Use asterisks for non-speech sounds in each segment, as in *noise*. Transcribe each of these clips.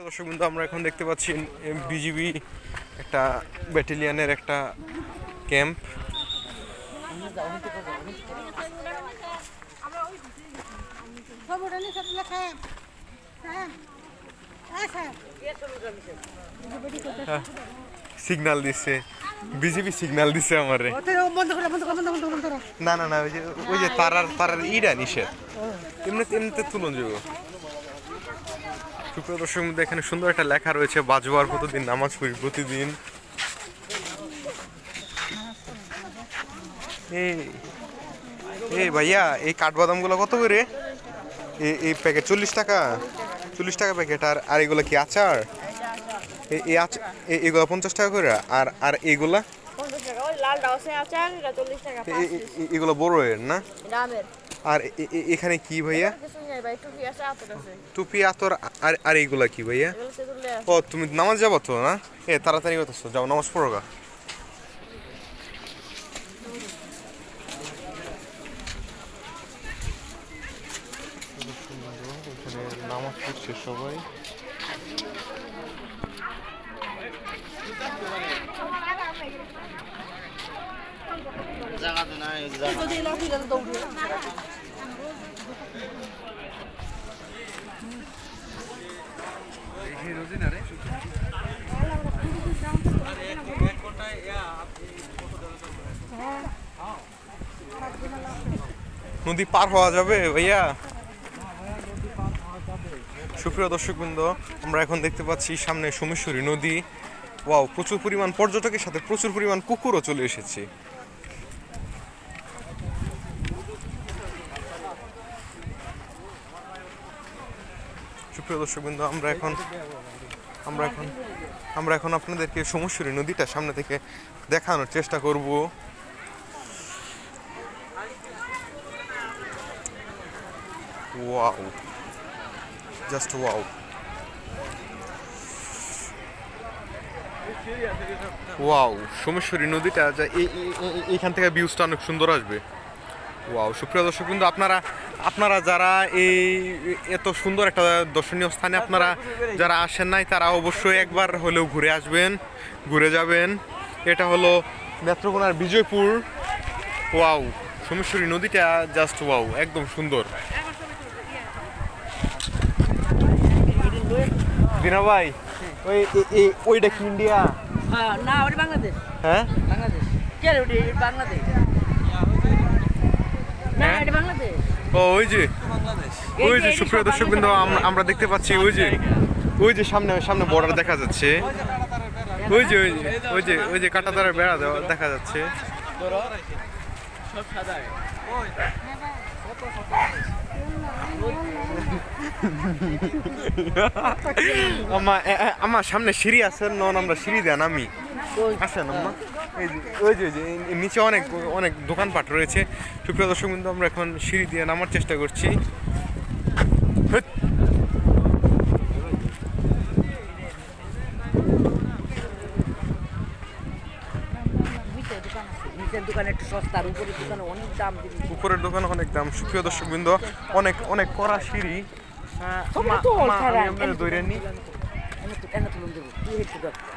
দর্শক বন্ধু আমরা এখন দেখতে পাচ্ছি বিজিবি একটা ব্যাটালিয়ানের একটা ক্যাম্প। খায় হ্যাঁ দিচ্ছে। বিজিবি সিগনাল দিচ্ছে আমারে। না না না, ওই যে তারার তারার ইটা নিষেধ। এমনিতে এমনিতে তুলন যোগ সুপ্রিয় দর্শক মধ্যে এখানে সুন্দর একটা লেখা রয়েছে বাজবার প্রতিদিন নামাজ পড়ি প্রতিদিন। এই ভাইয়া এই কাঠবাদামগুলো কত করে? এই এই প্যাকেট চল্লিশ টাকা চল্লিশ টাকা প্যাকেট আর আর এগুলো কি আচার? এই- এই আচার এগুলো পঞ্চাশ টাকা করে আর আর এগুলা? এগুলো বড় এর না আর এখানে কি ভাইয়া? নেই টুপি আতর আছে। টুপি আতর আর আর এইগুলা কি ভাইয়া? ও তুমি নামাজ যাব তো না? এ তাড়াতাড়ি করতেছো যাও নামাজ পড়ো গা। নামাজ পড়ছে সবাই যদি লাঠি গেলে দৌড়িয়ে নদী পার হওয়া যাবে, ভাইয়া? সুপ্রিয় দর্শকবৃন্দ, আমরা এখন দেখতে পাচ্ছি সামনে সোমেশ্বরী নদী। ওয়াও, প্রচুর পরিমাণ পর্যটকের সাথে প্রচুর পরিমাণ কুকুরও চলে এসেছে। সুপ্রিয় দর্শকবৃন্দ, আমরা এখন আমরা এখন আমরা এখন আপনাদেরকে সোমেশ্বরী নদীটা সামনে থেকে দেখানোর চেষ্টা করব। Wow. Just wow. Wow, Someshwari নদীটা যা এই- এই- এই- এইখান থেকে ভিউজটা অনেক সুন্দর আসবে। ওয়াও সুপ্রিয় দর্শক কিন্তু আপনারা আপনারা যারা এই এত সুন্দর একটা দর্শনীয় স্থানে আপনারা যারা আসেন নাই তারা অবশ্যই একবার হলেও ঘুরে আসবেন ঘুরে যাবেন। এটা হলো নেত্রকোনার বিজয়পুর। ওয়াও সোমেশ্বরী নদীটা জাস্ট ওয়াও একদম সুন্দর। দিনা ভাই ওই ওইটা কি ইন্ডিয়া না ওটা বাংলাদেশ। হ্যাঁ? বাংলাদেশ। কে ওটা? বাংলাদেশ না হ্যাঁ? এটা বাংলাদেশ ও ওই যে ওই যে সুপ্রিয় দর্শক বিন্দু আমরা দেখতে পাচ্ছি ওই যে ওই যে সামনে সামনে বর্ডার দেখা যাচ্ছে। ওই যে ওই যে ওই যে ওই যে কাটা দ্বারা বেড়া দেওয়া দেখা যাচ্ছে। সব এ- *laughs* আমার সামনে সিঁড়ি আছে, নন আমরা সিঁড়ি দেন, আমি। আসেন, আম্মা। এই যে, ওই যে ওই যে নিচে অনেক অনেক দোকানপাট রয়েছে। সুপ্রিয় দর্শক বিন্দু, আমরা এখন সিঁড়ি দিয়ে নামার চেষ্টা করছি হেৎ। নিচের দোকান আছে নিচের দোকানে একটু সস্তার উপরের দোকানে অনেক দাম উপরের দোকান অনেক দাম। সুপ্রিয় দর্শক বিন্দু অনেক অনেক কড়া সিঁড়ি। ধর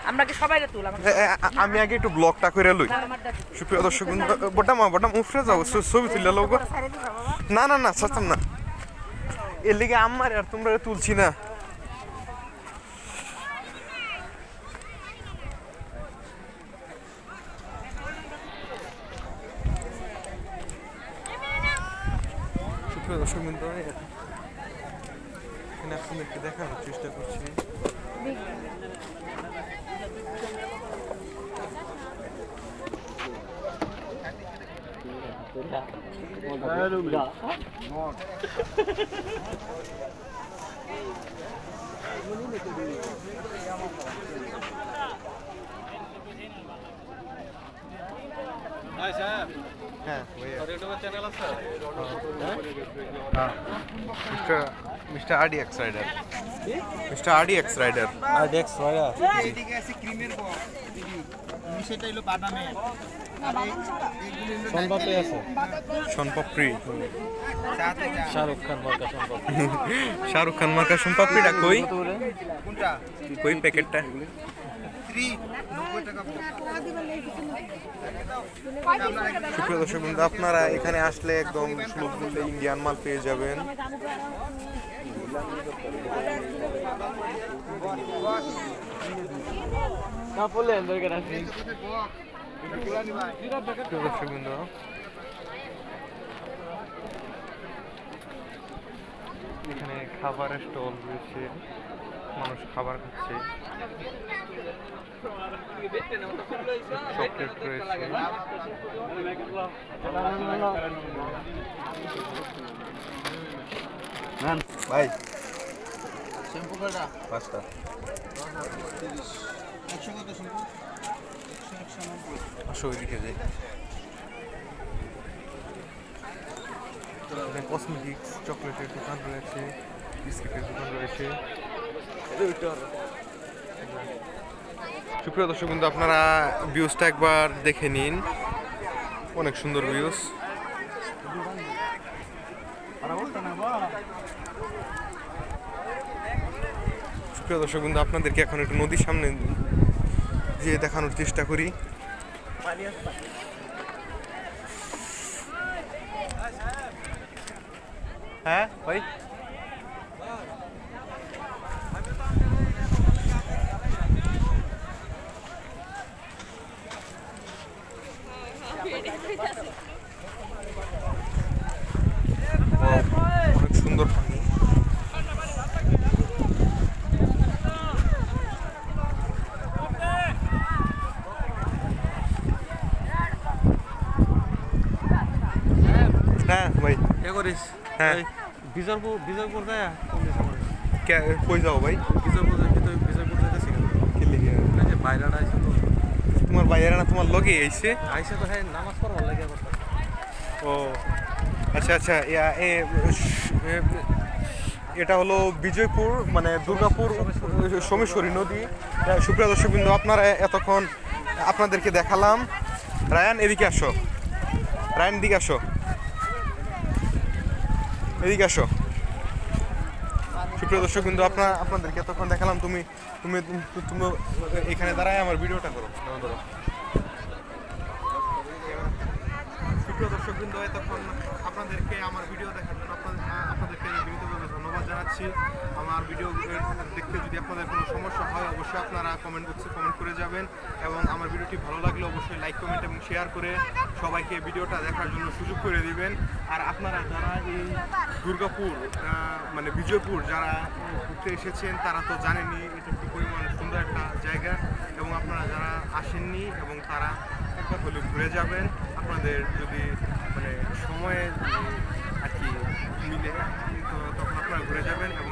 আমরা কি সবাই আমি আগে একটু ব্লগটা করে লই। সুপ্রিয় দর্শক বিন্দু বটামা বটাম উফরে যাও ছবি তুললে লোক না না না সস্তাম না। এর লিগে আমার আর তোমরা তুলছি না। সুপ্রিয় দর্শক বিন্দু এখানে আপনাদেরকে দেখানোর চেষ্টা করছি। *laughs* হ্যাঁ mister mister RD X rider mister RD X rider আর ডেক্স ভাইয়া এদিকে আছে ক্রিমের বক্স সেটা হলো বাদামের সোনপাপড়ি আছে শনপাপড়ি শাহরুখ খান মার্কা সোনপাপড়ি শাহরুখ খান মার্কা শনপাপড়িটা কই কই প্যাকেটটা সুপ্রিয় দর্শক বন্ধু, আপনারা এখানে আসলে একদম সুলভ ইন্ডিয়ান মাল পেয়ে যাবেন। এখানে খাবারের স্টল রয়েছে। মানুষ খাবার খাচ্ছে। রয়েছে। ভাই। শ্যাম্পু কটা পাঁচটা একশো কত শ্যাম্পু আসো কসমেটিক্স চকলেটের দোকান রয়েছে, বিস্কিটের দোকান রয়েছে। সুপ্রিয় দর্শক বন্ধু, আপনারা ভিউজটা একবার দেখে নিন। অনেক সুন্দর ভিউজ। সুপ্রিয় দর্শক বন্ধু, আপনাদেরকে এখন একটু নদীর সামনে যে দেখানোর চেষ্টা করি। হ্যাঁ ভাই? অনেক সুন্দর পানি হ্যাঁ ভাই। এ করিস? হ্যাঁ। বিজয়পুর বিজয়পুর যায় কই যাও ভাই? বিজয়পুর বিজয়পুর যাইতেছি কি লিখে না যে বাইরাটা আইছে তো তোমার বাইরে না তোমার লগে আইছে। আইসে তো হ্যাঁ নামাজ পড়বার লাগে ও আচ্ছা আচ্ছা ইয়া- এ এটা হলো বিজয়পুর মানে দুর্গাপুর সোমেশ্বরী নদী। আহ, সুপ্রিয় দর্শকবৃন্দ আপনারা এতক্ষণ আপনাদেরকে দেখালাম। রায়ান এদিকে আসো। রায়ান এদিকে আসো। এদিকে আসো। সুপ্রিয় দর্শক কিন্তু আপনার আপনাদেরকে এতক্ষণ দেখালাম তুমি তুমি তুমি- তুমি এখানে দাঁড়ায় আমার ভিডিওটা করো। ধরো, ধরো। সুপ্রিয় দর্শকবৃন্দ এতক্ষণ আপনাদেরকে আমার ভিডিও দেখার জন্য আপনাদের আপনাদেরকে বিনীতভাবে ধন্যবাদ জানাচ্ছি আমার ভিডিও দেখতে যদি আপনাদের কোনো সমস্যা হয়, অবশ্যই আপনারা কমেন্ট বক্সে কমেন্ট করে যাবেন এবং আমার ভিডিওটি ভালো লাগলে অবশ্যই লাইক কমেন্ট এবং শেয়ার করে সবাইকে ভিডিওটা দেখার জন্য সুযোগ করে দিবেন আর আপনারা যারা এই দুর্গাপুর মানে বিজয়পুর যারা ঘুরতে এসেছেন, তারা তো জানেনই এটা কি পরিমাণ সুন্দর একটা জায়গা এবং আপনারা যারা আসেননি এবং তারা একবার হলে ঘুরে যাবেন আপনাদের যদি মানে সময়ে আর কি মিলে তো তখন আপনারা ঘুরে যাবেন এবং